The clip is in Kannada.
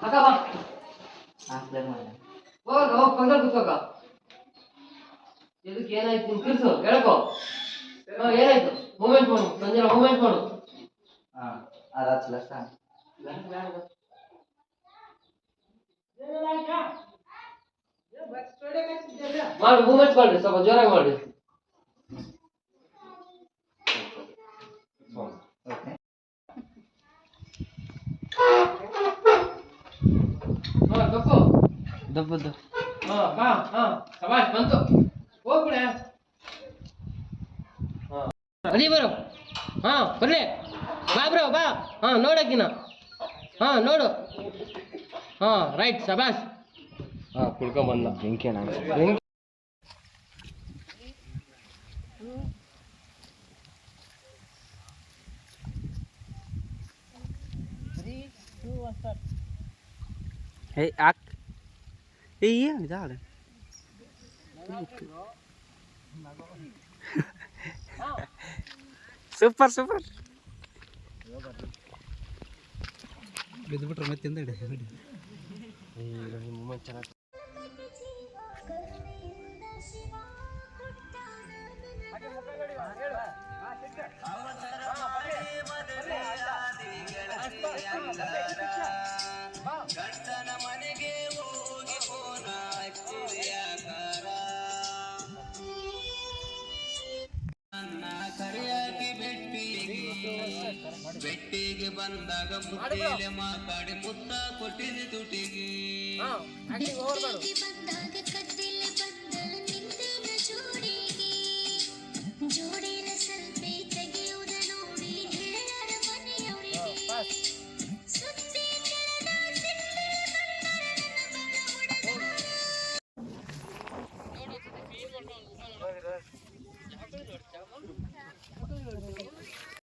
ಅಕ್ಕ ಬಾ ಹೋಗ ಹೋಗ್ ಪಕ್ಕದಲ್ಲಿ ಕೂತ್ಕೋಕ ಇದಕ್ಕೆ ಏನಾಯ್ತು ನೀನ್ ತಿರ್ಸು ಕೇಳ್ಕೊ ಹಾ ಏನಾಯ್ತು? ಮೂಮೆಂಟ್ ಮಾಡು ಸಂಜೆ ಮೂಮೆಂಟ್ ಮಾಡು ಮಾಡಿ ಮೂಮೆಂಟ್ ಮಾಡ್ರಿ ಸ್ವಲ್ಪ ಜೋರಾಗಿ ಮಾಡಿ ದಬ್ಬದ್ದು ಹಾ ಬಾ ಹಾ ಸಬಾಷ್ ಬಂತು. ಹೋಗ್ಬಿಡೆ. ಹಾ. ಅಡಿ ಬರೋ. ಹಾ ಬರ್ರಿ ಬಾ ಬ್ರೋ ಬಾ. ಹಾ ನೋಡಕ್ಕಿನ ಹಾ ನೋಡು. ಹಾ ರೈಟ್ ಸಬಾಷ್. ಹಾ ಕುಳ್ಕೊಂಬಂದ ಬೆಂಕಿ ಬೆಂಕಿ. Hei, ak. Iya, bisa ada. Super super ಬಿದ್ದುಬಿಟ್ರೆ ಮತ್ತೆ ಹಿಂದೆ ಹಿಡಿ ಬೆಟ್ಟಿಗೆ ಬಂದಾಗ ಬುಟ್ಟಿಲೆ ಮಾತಾಡಿ ಮುತ್ತ ಕೊಟ್ಟಿನಿ ತುಟಿಗೆ.